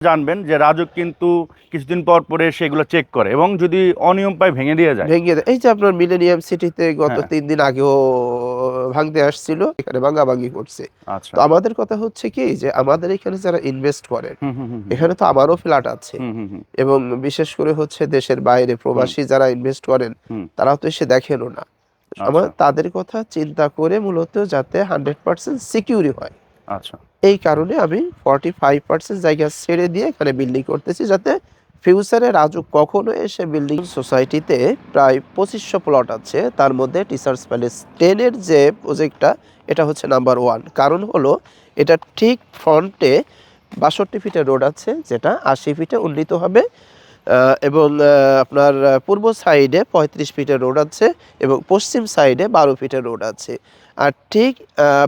জানবেন যে রাজুক কিন্তু কিছুদিন পর পরে সেগুলো চেক করে এবং যদি অনিয়ম পায় ভেঙে দিয়ে যায়। ভেঙে দেয়। এই যে আপনার মিলেনিয়াম সিটিতে গত হ্যাঁ। তিন দিন আগেও ভাঙতে আসছিল এখানে ভাঙাভাঙি করছে। আচ্ছা। তো আমাদের কথা হচ্ছে কি যে আমাদের এখানে যারা ইনভেস্ট করেন এখানে তো আমারও ফ্ল্যাট আছে। এবং বিশেষ করে হচ্ছে দেশের বাইরে প্রবাসী যারা ইনভেস্ট করেন। তারাও তো এসে দেখেনও না। আমার আচ্ছা। তাদের কথা চিন্তা করে মূলত যাতে হান্ড্রেড পার্সেন্ট সিকিউরি হয়। আচ্ছা। এই কারণে আমি ফর্টি ফাইভ পার্সেন্ট জায়গা ছেড়ে দিয়ে এখানে বিল্ডিং করতেছি যাতে ফিউচারে রাজু কখনো এসে বিল্ডিং সোসাইটিতে প্রায় পঁচিশশো প্লট আছে। তার মধ্যে টিচার্স প্যালেস টেনের যে প্রজেক্টটা এটা হচ্ছে নাম্বার ওয়ান কারণ হলো, এটা ঠিক ফ্রন্টে বাষট্টি ফিটের রোড আছে, যেটা আশি ফিটে উন্নীত হবে। এবং আপনার পূর্ব সাইডে পঁয়ত্রিশ ফিটের রোড আছে এবং পশ্চিম সাইডে বারো ফিটের রোড আছে। আর ঠিক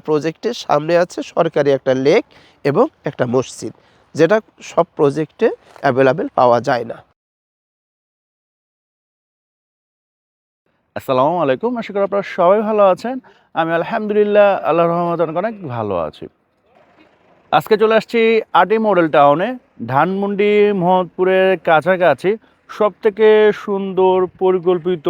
প্রজেক্টের সামনে আছে সরকারি একটা লেক এবং একটা মসজিদ, যেটা সব প্রজেক্টে অ্যাভেলেবেল পাওয়া যায় না। আসসালামু আলাইকুম, আশা করি আপনারা সবাই ভালো আছেন। আমি আলহামদুলিল্লাহ আল্লাহ রহমত অনেক ভালো আছি। আজকে চলে আসছি আটি মডেল টাউনে ধানমন্ডি মোহাম্মদপুরের কাছাকাছি। সব থেকে সুন্দর, পরিকল্পিত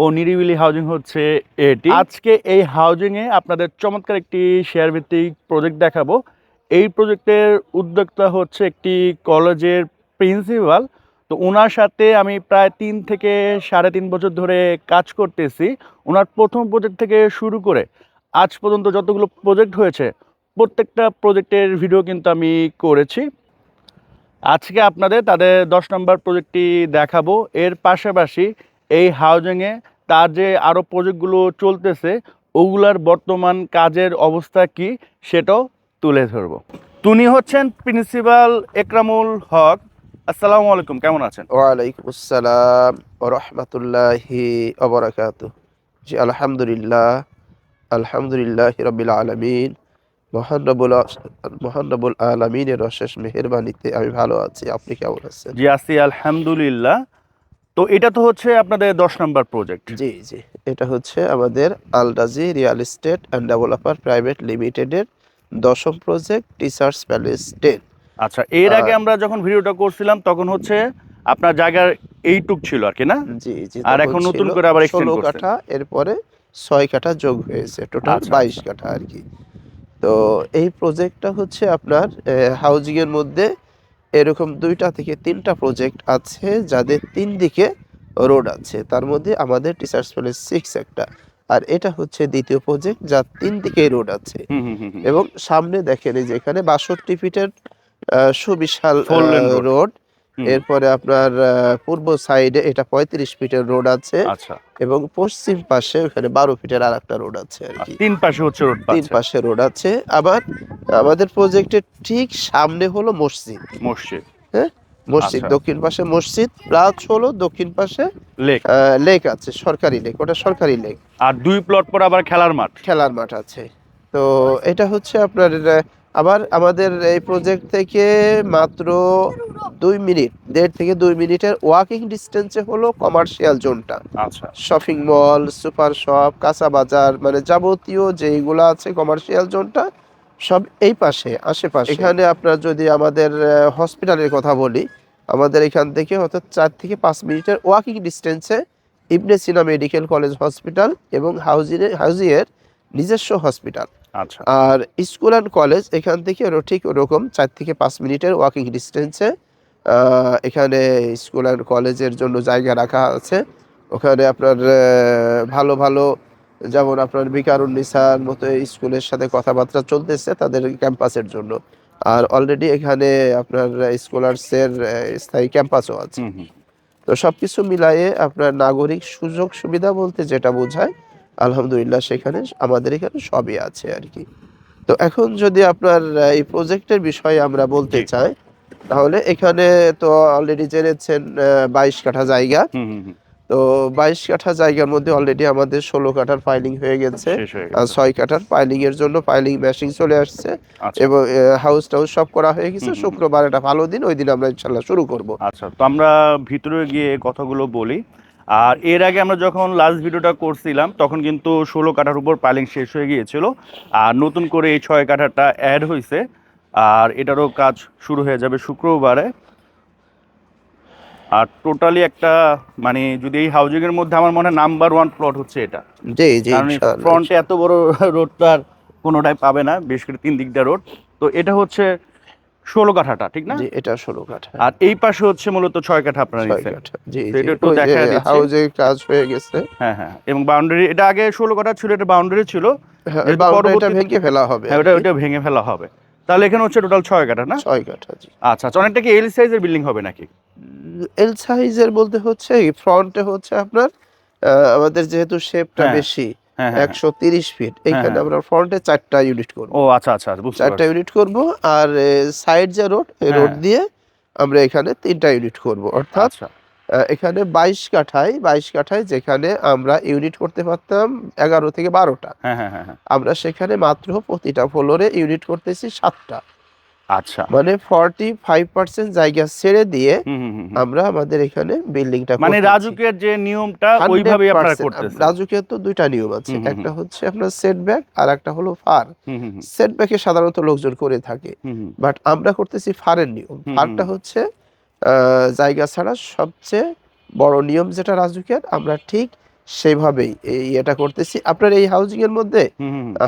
ও নিরিবিলি হাউজিং হচ্ছে এটি। আজকে এই হাউজিংয়ে আপনাদের চমৎকার একটি শেয়ার ভিত্তিক প্রজেক্ট দেখাবো। এই প্রজেক্টের উদ্যোক্তা হচ্ছে একটি কলেজের প্রিন্সিপাল তো ওনার সাথে আমি প্রায় তিন থেকে সাড়ে তিন বছর ধরে কাজ করতেছি। ওনার প্রথম প্রজেক্ট থেকে শুরু করে আজ পর্যন্ত যতগুলো প্রজেক্ট হয়েছে, প্রত্যেকটা প্রজেক্টের ভিডিও কিন্তু আমি করেছি। আজকে আপনাদের তাদের দশ নম্বর প্রজেক্টটি দেখাবো। এর পাশাপাশি এই হাউজিংয়ে তার যে আরও প্রজেক্টগুলো চলতেছে ওগুলার বর্তমান কাজের অবস্থা কি সেটাও তুলে ধরবো। তিনি হচ্ছেন প্রিন্সিপাল একরামুল হক। আসসালামু আলাইকুম কেমন আছেন? ওয়ালাইকুম আসসালাম রহমতুল্লাহি অবরাকাত জি আলহামদুলিল্লাহ আলহামদুলিল্লাহ রবিল আলমিন। মহানবুল মহানবুল আলমিনের অশেষ মেহরবানিতে আমি ভালো আছি। আপনি কেমন আছেন? জি আসি আলহামদুলিল্লাহ। তো এটা তো হচ্ছে আপনাদের দশ নম্বর প্রজেক্ট জি জি। এটা হচ্ছে আমাদের Alraji real estate and developer private লিমিটেডের দশম প্রজেক্ট টিচার্স প্যালেস টেন আচ্ছা এর আগে আমরা যখন ভিডিওটা করছিলাম তখন হচ্ছে আপনার জায়গার এইটুক ছিল আর কি না? জি জি আর এখন নতুন করে আবার ষোলো করছেন। কাঠা এরপরে ছয় কাঠা যোগ হয়েছে। টোটাল আচ্ছা, বাইশ আচ্ছা। কাঠা আর কি। তো এই প্রজেক্টটা হচ্ছে আপনার হাউজিং এর মধ্যে এরকম দুইটা থেকে তিনটা প্রজেক্ট আছে যাদের তিন দিকে রোড আছে। তার মধ্যে আমাদের টিচার্স প্যালেস সিক্স একটা। আর এটা হচ্ছে দ্বিতীয় প্রজেক্ট যার তিন দিকে রোড আছে। এবং সামনে দেখেন এই যে এখানে বাষট্টি ফিটের সুবিশাল রোড এরপরে আপনার পূর্ব সাইডে এটা পঁয়ত্রিশ ফিটের রোড আছে আচ্ছা। এবং পশ্চিম পাশে ওখানে বারো ফিটের আর একটা রোড আছে আর কি। তিন পাশে হচ্ছে রোড তিন পাশে রোড আছে। আবার আমাদের প্রজেক্টের ঠিক সামনে হলো মসজিদ। মসজিদ। হ্যাঁ? মসজিদ আচ্ছা। দক্ষিণ পাশে মসজিদ প্লাস হলো দক্ষিণ পাশে লেক লেক আছে সরকারি লেক ওটা সরকারি লেক আর দুই প্লট পর আবার খেলার মাঠ। খেলার মাঠ আছে। তো এটা হচ্ছে আপনার আবার আমাদের এই প্রজেক্ট থেকে মাত্র দুই মিনিট দেড় থেকে দুই মিনিটের ওয়াকিং ডিস্টেন্সে হলো কমার্শিয়াল জোনটা আচ্ছা। শপিং মল সুপার শপ কাঁচা বাজার মানে যাবতীয় যেইগুলো আছে কমার্শিয়াল জোনটা সব এই পাশে আশেপাশে। এখানে আপনার যদি আমাদের হসপিটালের কথা বলি আমাদের এখান থেকে অর্থাৎ চার থেকে পাঁচ মিনিটের walking ডিস্টেন্সে Ibn Sina medical college hospital এবং হাউজিংয়ের হাউজিংয়ের নিজস্ব হসপিটাল আর স্কুল অ্যান্ড কলেজ এখান থেকে ঠিক ওরকম চার থেকে পাঁচ মিনিটের ওয়াকিং ডিস্টেন্সে এখানে স্কুল অ্যান্ড কলেজের জন্য জায়গা রাখা আছে। ওখানে আপনার ভালো ভালো যেমন আপনার বিকারুন্নিসার মতো স্কুলের সাথে কথাবার্তা চলতেছে তাদের ক্যাম্পাসের জন্য। আর অলরেডি এখানে আপনার স্কলার্সের স্থায়ী ক্যাম্পাসও আছে। তো সবকিছু মিলায়ে আপনার নাগরিক সুযোগ সুবিধা বলতে যেটা বোঝায় আলহামদুলিল্লাহ সেখানে আমাদের এখানে সবই আছে আর কি। তো এখন যদি আপনার এই প্রজেক্টের বিষয়ে আমরা বলতে চাই তাহলে এখানে তো অলরেডি জেনেছেন বাইশ কাঠা জায়গা। তো বাইশ কাঠা জায়গার মধ্যে অলরেডি আমাদের ষোলো কাঠার ফাইলিং হয়ে গেছে। আর ছয় কাঠার ফাইলিং এর জন্য ফাইলিং মেশিন চলে আসছে। আচ্ছা। এবং হাউস টাউস সব করা হয়ে গেছে। শুক্রবার এটা ভালো দিন ওই দিন আমরা ইনশাল্লাহ শুরু করব। আচ্ছা তো আমরা ভিতরে গিয়ে কথাগুলো বলি। আর এর আগে আমরা যখন লাস্ট ভিডিওটা করছিলাম তখন কিন্তু ষোলো কাঠার উপর পাইলিং শেষ হয়ে গিয়েছিল। আর নতুন করে এই ছয় কাঠাটা অ্যাড হয়েছে আর এটারও কাজ শুরু হয়ে যাবে শুক্রবারে। আর টোটালি একটা মানে যদি এই হাউজিং এর মধ্যে আমার মনে হয় নাম্বার ওয়ান প্লট হচ্ছে এটা। জি জি কারণ ফ্রন্টে এত বড় রোড তো আর কোনোটাই পাবে না বেশ করে তিন দিকটা রোড তো এটা হচ্ছে ষোলো কাঠাটা ঠিক না? এটা ষোলো কাঠা। আর এই পাশে হচ্ছে মূলত ছয় কাঠা আপনারা। হাউজে কাজ হয়ে গেছে। হ্যাঁ হ্যাঁ এবং বাউন্ডারি এটা আগে ষোলো কাঠা ছিল এটা বাউন্ডারি ছিল। হ্যাঁ, ভেঙে ফেলা হবে হ্যাঁ ওটা ওটা ভেঙে ফেলা হবে। তাহলে এখানে হচ্ছে টোটাল ছয় কাঠা না? ছয় কাঠা জি। আচ্ছা আচ্ছা অনেকটা কি এল সাইজের বিল্ডিং হবে নাকি? এল সাইজের বলতে হচ্ছে ফ্রন্টে হচ্ছে আপনার আমাদের যেহেতু শেপটা হ্যাঁ, বেশি একশো তিরিশ ফিট এইখানে হ্যাঁ। আমরা ফ্রন্টে চারটা ইউনিট করব। ও আচ্ছা আচ্ছা চারটা ইউনিট করব আর সাইড যে রোড রোড হ্যাঁ। দিয়ে আমরা এখানে তিনটা ইউনিট করব। অর্থাৎ আচ্ছা। এখানে বাইশ কাঠায় বাইশ কাঠায় যেখানে আমরা ইউনিট করতে পারতাম এগারো থেকে বারোটা। হ্যাঁ হ্যাঁ হ্যাঁ হ্যাঁ। আমরা সেখানে মাত্র প্রতিটা ফ্লোরে ইউনিট করতেছি সাতটা। আচ্ছা। মানে ফর্টি ফাইভ পার্সেন্ট জায়গা ছেড়ে দিয়ে। আমরা আমাদের এখানে বিল্ডিংটা মানে রাজুকের যে নিয়মটা ওইভাবেই আপনারা করতেছেন। রাজুকের তো দুইটা নিয়ম আছে। একটা হচ্ছে আপনার সেটব্যাক আর একটা হলো ফার হুম হুম হুম, সেটব্যাকে সাধারণত লোকজন করে থাকে। বাট আমরা করতেছি ফারের নিয়ম। ফারটা হচ্ছে আহ, জায়গা ছাড়া সবচেয়ে বড় নিয়ম যেটা রাজুকের আমরা ঠিক সেইভাবেই এটা করতেছি। আপনার এই হাউজিং এর মধ্যে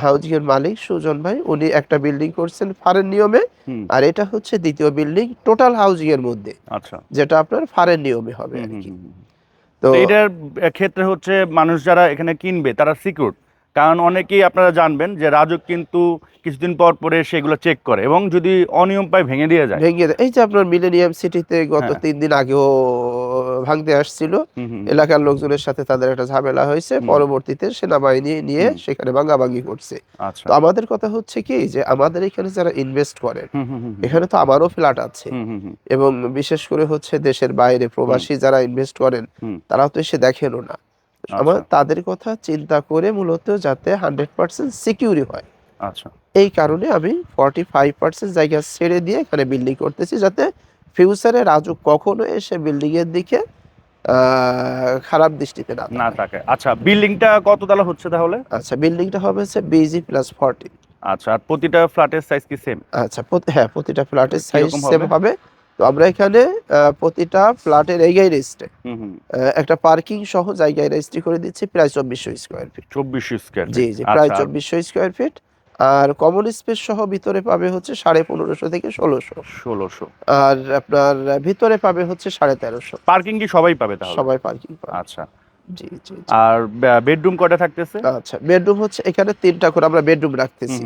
হাউজিং এর মালিক সুজন ভাই উনি একটা বিল্ডিং করছেন ফারের নিয়মে। আর এটা হচ্ছে দ্বিতীয় বিল্ডিং টোটাল হাউজিং এর মধ্যে। আচ্ছা। যেটা আপনার ফারের নিয়মে হবে আর কি। হুম, হুম। তো তো এটার ক্ষেত্রে হচ্ছে মানুষ যারা এখানে কিনবে তারা সিকিউর কারণ অনেকেই আপনারা জানবেন যে রাজুক কিন্তু কিছুদিন পর পরে সেগুলো চেক করে এবং যদি অনিয়ম পায় ভেঙে দিয়ে যায়। ভেঙে দেয়। এই যে আপনার মিলেনিয়াম সিটিতে গত হ্যাঁ। তিন দিন আগেও ভাঙতে আসছিল। এলাকার লোকজনের সাথে তাদের একটা ঝামেলা হয়েছে। পরবর্তীতে সেনাবাহিনী নিয়ে। সেখানে ভাঙাভাঙি করছে। আচ্ছা। তো আমাদের কথা হচ্ছে কি যে আমাদের এখানে যারা ইনভেস্ট করেন হুম, এখানে তো আমারও ফ্ল্যাট আছে। এবং বিশেষ করে হচ্ছে দেশের বাইরে প্রবাসী যারা ইনভেস্ট করেন। তারাও তো এসে দেখেনও না। আমার আচ্ছা। তাদের কথা চিন্তা করে মূলত যাতে হান্ড্রেড পার্সেন্ট সিকিউরি হয়। আচ্ছা। এই কারণে আমি ফর্টি ফাইভ পার্সেন্ট জায়গা ছেড়ে দিয়ে এখানে বিল্ডিং করতেছি যাতে ফিউচারে রাজু কখনো এসে বিল্ডিং এর দিকে খারাপ দৃষ্টিতে না না থাকে আচ্ছা বিল্ডিংটা কত তলা হচ্ছে তাহলে? আচ্ছা বিল্ডিংটা হবে হচ্ছে বিজি প্লাস ফর্টি আচ্ছা আর প্রতিটা ফ্ল্যাটের সাইজ কি সেম আচ্ছা প্রতি- হ্যাঁ প্রতিটা ফ্ল্যাটের সাইজ সেম হবে? তো আমরা এখানে প্রতিটা ফ্ল্যাটের এগাই হুম একটা পার্কিং সহ জায়গায় রেজিস্ট্রি করে দিচ্ছি প্রায় চব্বিশশো স্কোয়ার ফিট চব্বিশ স্কোয়ার জি জি প্রায় চব্বিশশো স্কোয়ার ফিট আর কমন স্পেস সহ ভিতরে পাবে হচ্ছে সাড়ে পনেরোশো থেকে ষোলোশো। ষোলোশো। আর আপনার ভিতরে পাবে হচ্ছে সাড়ে তেরোশো। পার্কিং কি সবাই পাবে সবাই পার্কিং পাবে। আচ্ছা। জি জি। আর বেডরুম কয়টা থাকতেছে? আচ্ছা বেডরুম হচ্ছে এখানে তিনটা করে আমরা বেডরুম রাখতেছি।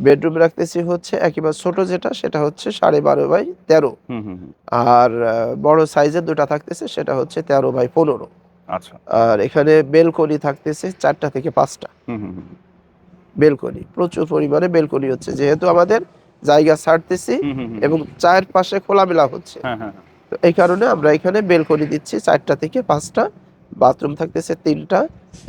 বেডরুম রাখতেছি হচ্ছে একেবারে ছোট যেটা সেটা হচ্ছে সাড়ে বারো বাই তেরো। হুম, হুম, হুম, আর বড় সাইজের দুটা থাকতেছে সেটা হচ্ছে তেরো বাই পনেরো। আচ্ছা। আর এখানে বেলকনি থাকতেছে চারটা থেকে পাঁচটা। হুম, হুম, হুম, বেলকনি প্রচুর পরিমাণে বেলকনি হচ্ছে যেহেতু আমাদের জায়গা ছাড়তেছি এবং চার পাশে খোলামেলা হচ্ছে। হ্যাঁ হ্যাঁ হ্যাঁ। তো এই কারণে আমরা এখানে বেলকনি দিচ্ছি চারটা থেকে পাঁচটা বাথরুম থাকতেছে তিনটা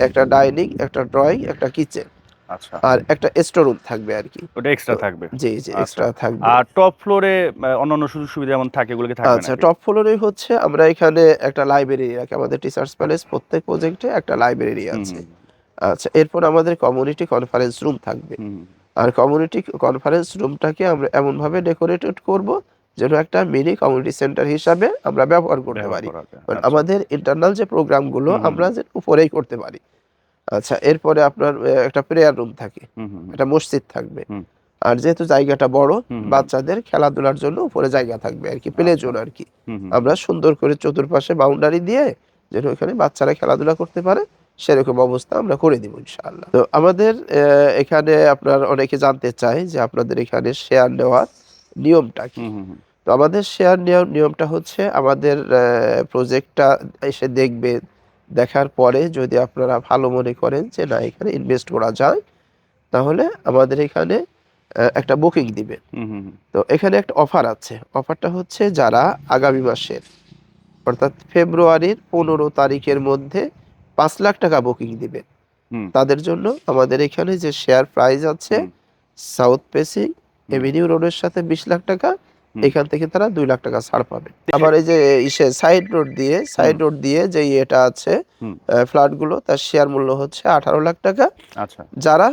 একটা ডাইনিং একটা ড্রয়িং একটা কিচেন। আচ্ছা। আর একটা স্টোর রুম থাকবে আর কি। ওটা এক্সট্রা থাকবে। জি জি আচ্ছা। এক্সট্রা থাকবে। আর টপ ফ্লোরে অন্যান্য সুযোগ সুবিধা যেমন থাকে এগুলো কি থাকবে আচ্ছা টপ ফ্লোরে হচ্ছে আমরা এখানে একটা লাইব্রেরি রাখি আমাদের টিচার্স প্যালেস প্রত্যেক প্রজেক্টে একটা লাইব্রেরি আছে। আচ্ছা এরপর আমাদের কমিউনিটি কনফারেন্স রুম থাকবে। আর কমিউনিটি কনফারেন্স রুমটাকে আমরা এমনভাবে ডেকোরেটেড করব যেন একটা মিনি কমিউনিটি সেন্টার হিসাবে আমরা ব্যবহার করতে পারি। আচ্ছা। আমাদের ইন্টারনাল যে প্রোগ্রামগুলো। আমরা যে উপরেই করতে পারি। আচ্ছা এরপরে আপনার একটা প্রেয়ার রুম থাকে। একটা মসজিদ থাকবে। আর যেহেতু জায়গাটা বড়। বাচ্চাদের খেলাধুলার জন্য উপরে জায়গা থাকবে আর কি প্লে আচ্ছা। জোন আর কি। আমরা সুন্দর করে চতুর্পাশে বাউন্ডারি দিয়ে যেন ওখানে বাচ্চারা খেলাধুলা করতে পারে। সেরকম অবস্থা আমরা করে দিব ইনশাআল্লাহ। তো আমাদের এখানে আপনার অনেকে জানতে চায় যে আপনাদের এখানে শেয়ার নেওয়ার নিয়মটা কি। তো আমাদের শেয়ার নেওয়ার নিয়মটা হচ্ছে আমাদের প্রজেক্টটা এসে দেখবে দেখার পরে যদি আপনারা ভালো মনে করেন যে না এখানে ইনভেস্ট করা যায় তাহলে আমাদের এখানে একটা বুকিং হুম, তো এখানে একটা অফার আছে। অফারটা হচ্ছে যারা আগামী মাসের অর্থাৎ ফেব্রুয়ারির পনেরো তারিখের মধ্যে পাঁচ লাখ টাকা বুকিং দিবেন হুম। তাদের জন্য আমাদের এখানে যে শেয়ার প্রাইস আছে। সাউথ পেসিং এভিনিউ রোডের সাথে বিশ লাখ টাকা এখান থেকে তারা দুই লাখ টাকা ছাড় পাবে। আবার এই যে ইসে সাইড রোড দিয়ে সাইড রোড দিয়ে যে এটা আছে হুম। ফ্ল্যাটগুলো তার শেয়ার মূল্য হচ্ছে আঠারো লাখ টাকা। আচ্ছা। যারা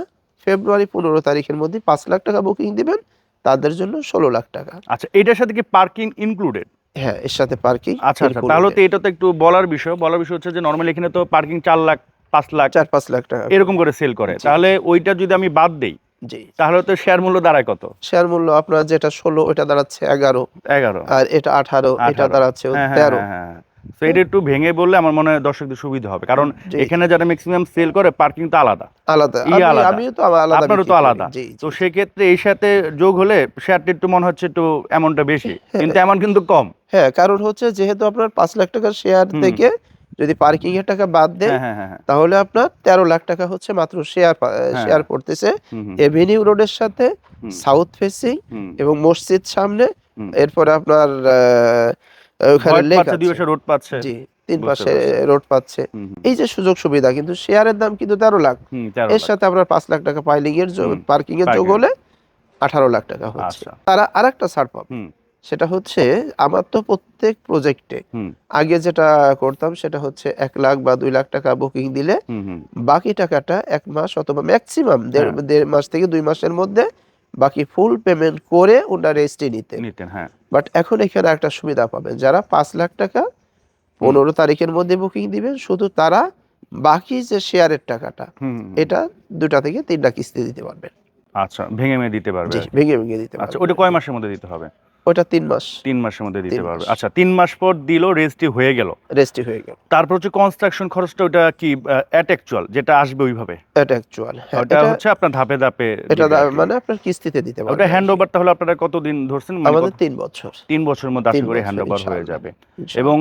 ফেব্রুয়ারি পনেরো তারিখের মধ্যে পাঁচ লাখ টাকা বুকিং দিবেন তাদের জন্য ষোলো লাখ টাকা। আচ্ছা এটার সাথে কি পার্কিং ইনক্লুডেড হ্যাঁ এর সাথে পার্কিং আচ্ছা আচ্ছা। তাহলে তো এটা তো একটু বলার বিষয়। বলার বিষয় হচ্ছে যে নর্মালি এখানে তো পার্কিং চার লাখ পাঁচ লাখ চার পাঁচ লাখ টাকা। এরকম করে সেল করে। তাহলে ওইটা যদি আমি বাদ দেই জি। তাহলে তো শেয়ার মূল্য দাঁড়ায় কত? শেয়ার মূল্য আপনার যেটা ষোলো ওইটা দাঁড়াচ্ছে এগারো। এগারো। আর এটা আঠারো এটা দাঁড়াচ্ছে হ্যাঁ হ্যাঁ তেরো। হ্যাঁ, হ্যাঁ। তো এটা একটু ভেঙে বললে আমার মনে হয় দর্শকদের সুবিধা হবে। কারণ এখানে যারা ম্যাক্সিমাম সেল করে পার্কিং তো আলাদা। আলাদা। আমিও তো আলাদা আপনারও তো আলাদা। তো সেক্ষেত্রে এই সাথে যোগ হলে শেয়ারটা একটু মনে হচ্ছে একটু অ্যামাউন্টটা বেশি। কিন্তু অ্যামাউন্ট কিন্তু কম। হ্যাঁ কারণ হচ্ছে যেহেতু আপনার পাঁচ লাখ টাকার শেয়ার থেকে যদি পার্কিং এর টাকা বাদ দেন হ্যাঁ হ্যাঁ হ্যাঁ হ্যাঁ। তাহলে আপনার তেরো লাখ টাকা হচ্ছে মাত্র শেয়ার শেয়ার পড়তেছে। এভিনিউ রোডের সাথে সাউথ ফেসিং এবং মসজিদ সামনে। এরপরে আপনার আহ, ওখানে দুই পাশে রোড পাচ্ছে। জি তিন পাশে রোড পাচ্ছে। এই যে সুযোগ সুবিধা কিন্তু শেয়ারের দাম কিন্তু তেরো লাখ। এর সাথে আপনার পাঁচ লাখ টাকা পাইলিং এর পার্কিং এর যোগ হলে আঠারো লাখ টাকা হচ্ছে। আচ্ছা। তারা আরেকটা ছাড় পাবে। সেটা হচ্ছে আমার তো প্রত্যেক প্রজেক্টে আগে যেটা করতাম সেটা হচ্ছে এক লাখ বা দুই লাখ টাকা বুকিং দিলে বাকি টাকাটা এক মাস অথবা ম্যাক্সিমাম। দেড় মাস থেকে দুই মাসের মধ্যে বাকি ফুল পেমেন্ট করে ওনার রেজিস্ট্রি নিতেন। নিতেন হ্যাঁ। বাট এখন এখানে একটা সুবিধা পাবেন যারা পাঁচ লাখ টাকা পনেরো তারিখের মধ্যে বুকিং দিবেন শুধু তারা বাকি যে শেয়ারের টাকাটা। এটা দুটা থেকে তিনটা কিস্তি দিতে পারবেন। আচ্ছা ভেঙে ভেঙে দিতে পারবে। ভেঙে ভেঙে দিতে আচ্ছা ওটা কয় মাসের মধ্যে দিতে হবে? ওটা তিন মাস। তিন মাসের মধ্যে দিতে পারবে। আচ্ছা তিন মাস পর দিল রেজিস্ট্রি হয়ে গেল। রেজিস্ট্রি হয়ে গেল। তারপর হচ্ছে কনস্ট্রাকশন খরচটা ওটা কি অ্যাট অ্যাকচুয়াল যেটা আসবে ওইভাবে? এটা অ্যাকচুয়াল ওটা হচ্ছে আপনার ধাপে ধাপে এটা। মানে আপনার কিস্তিতে দিতে ওটা হ্যান্ড ওভারটা হলে আপনারা কতদিন ধরছেন? মানে আমাদের তিন বছর। তিন বছরের মধ্যে আশা করি হ্যান্ড ওভার হয়ে যাবে। এবং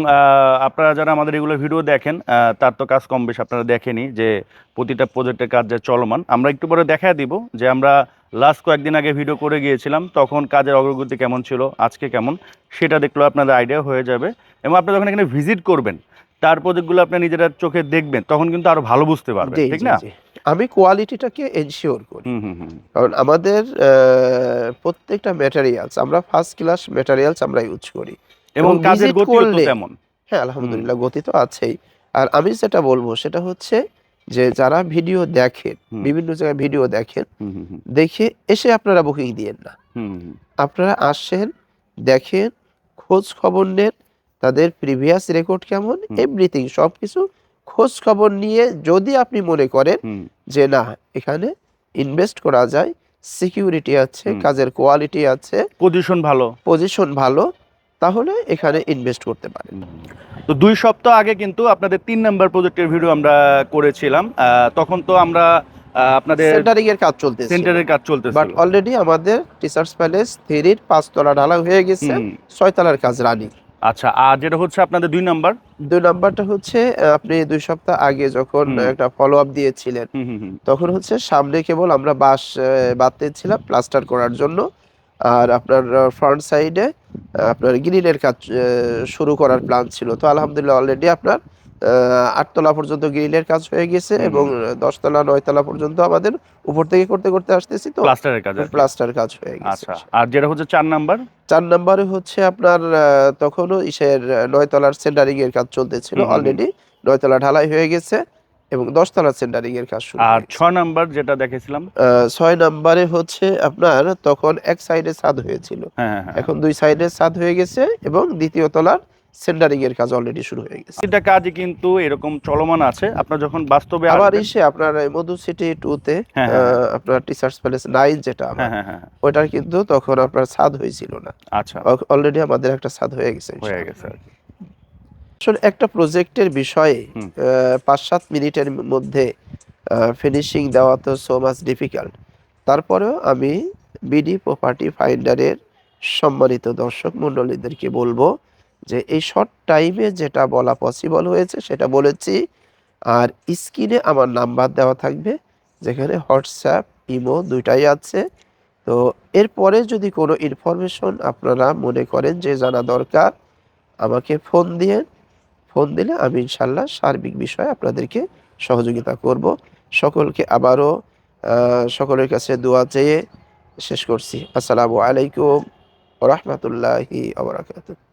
আপনারা যারা আমাদের এগুলো ভিডিও দেখেন তার তো কাজ কম বেশ আপনারা দেখেনি যে প্রতিটা প্রজেক্টের কাজ যা চলমান। আমরা একটু পরে দেখা দিব যে আমরা লাস্ট কয়েকদিন আগে ভিডিও করে গিয়েছিলাম তখন কাজের অগ্রগতি কেমন ছিল আজকে কেমন সেটা দেখলেও আপনাদের আইডিয়া হয়ে যাবে। এবং আপনি যখন এখানে ভিজিট করবেন তার প্রজেক্টগুলো আপনি নিজেরা চোখে দেখবেন তখন কিন্তু আরও ভালো বুঝতে পারবেন ঠিক না? আমি কোয়ালিটিটাকে এনশিওর করি। কারণ আমাদের প্রত্যেকটা ম্যাটেরিয়ালস আমরা ফার্স্ট ক্লাস ম্যাটেরিয়ালস আমরা ইউজ করি। এবং কাজের visit গতিও তো তেমন। হ্যাঁ আলহামদুলিল্লাহ গতি তো আছেই। আর আমি যেটা বলব সেটা হচ্ছে যে যারা ভিডিও দেখেন বিভিন্ন জায়গায় ভিডিও দেখেন দেখে এসে আপনারা বুকিং দিয়েন না। আপনারা আসেন দেখেন খোঁজ খবর নেন তাদের প্রিভিয়াস রেকর্ড কেমন। এভরিথিং সব কিছু খোঁজ খবর নিয়ে যদি আপনি মনে করেন যে না এখানে ইনভেস্ট করা যায় সিকিউরিটি আছে কাজের কোয়ালিটি আছে পজিশন ভালো। পজিশন ভালো তাহলে এখানে ইনভেস্ট করতে পারেন। তো দুই সপ্তাহ আগে কিন্তু আপনাদের তিন নাম্বার প্রজেক্টের ভিডিও আমরা করেছিলাম। তখন তো আমরা আপনাদের সেন্টারিং এর কাজ চলতেছে সেন্টারের কাজ চলতেছে বাট অলরেডি আমাদের টিচার্স প্যালেস থ্রির পাঁচতলা ঢালা হয়ে গেছে ছয়তলার কাজ রানিং আচ্ছা আর যেটা হচ্ছে আপনাদের দুই নাম্বার? দুই নাম্বারটা হচ্ছে আপনি দুই সপ্তাহ আগে যখন একটা ফলো আপ দিয়েছিলেন তখন হচ্ছে সামনে কেবল আমরা বাঁশ বাঁধতেছিলাম প্লাস্টার করার জন্য। আর আপনার ফ্রন্ট সাইডে আপনার গ্রিলের কাজ শুরু করার প্ল্যান ছিল। তো আলহামদুলিল্লাহ অলরেডি আপনার আটতলা পর্যন্ত গ্রিলের কাজ হয়ে গেছে এবং দশতলা নয়তলা পর্যন্ত আমাদের উপর থেকে করতে করতে আসতেছি তো প্লাস্টারের কাজ প্লাস্টার কাজ হয়ে গেছে। আচ্ছা আর যেটা হচ্ছে চার নাম্বার? চার নম্বরে হচ্ছে আপনার তখনও ইসের নয়তলার সেন্টারিং এর কাজ চলতেছিল। অলরেডি নয়তলা ঢালাই হয়ে গেছে। এবং দশতলার সেন্টারিং এর কাজ শুরু আর ছয় নাম্বার যেটা দেখেছিলাম? ছয় নম্বরে হচ্ছে আপনার তখন এক সাইডে ছাদ হয়েছিল। হ্যাঁ হ্যাঁ হ্যাঁ। এখন দুই সাইডে ছাদ হয়ে গেছে এবং দ্বিতীয় তলার সেন্টারিং এর কাজ অলরেডি শুরু হয়ে গেছে। এটা কাজই কিন্তু এরকম চলমান আছে। আপনার যখন বাস্তবে আবার এসে আপনার মধু সিটি টু তে আপনার টিচার্স প্যালেস নাইন যেটা ওইটার কিন্তু তখন আপনার ছাদ হয়েছিল না। আচ্ছা। অলরেডি আমাদের একটা ছাদ হয়ে গেছে হয়ে গেছে আর। আসলে একটা প্রজেক্টের বিষয়ে পাঁচ সাত মিনিটের মধ্যে ফিনিশিং দেওয়া তো সো মাচ ডিফিকাল্ট তারপরেও আমি বিডি প্রপার্টি ফাইন্ডারের সম্মানিত দর্শক মণ্ডলীদেরকে বলব যে এই শর্ট টাইমে যেটা বলা পসিবল হয়েছে সেটা বলেছি। আর স্ক্রিনে আমার নাম্বার দেওয়া থাকবে যেখানে হোয়াটসঅ্যাপ ইমো দুইটাই আছে। তো এরপরে যদি কোনো ইনফরমেশন আপনারা মনে করেন যে জানা দরকার আমাকে ফোন দিয়ে ফোন দিলে আমি ইনশাল্লাহ সার্বিক বিষয়ে আপনাদেরকে সহযোগিতা করব। সকলকে আবারও সকলের কাছে দোয়া চেয়ে শেষ করছি। আসসালামু আলাইকুম রহমতুল্লাহি আবরাকাতুহ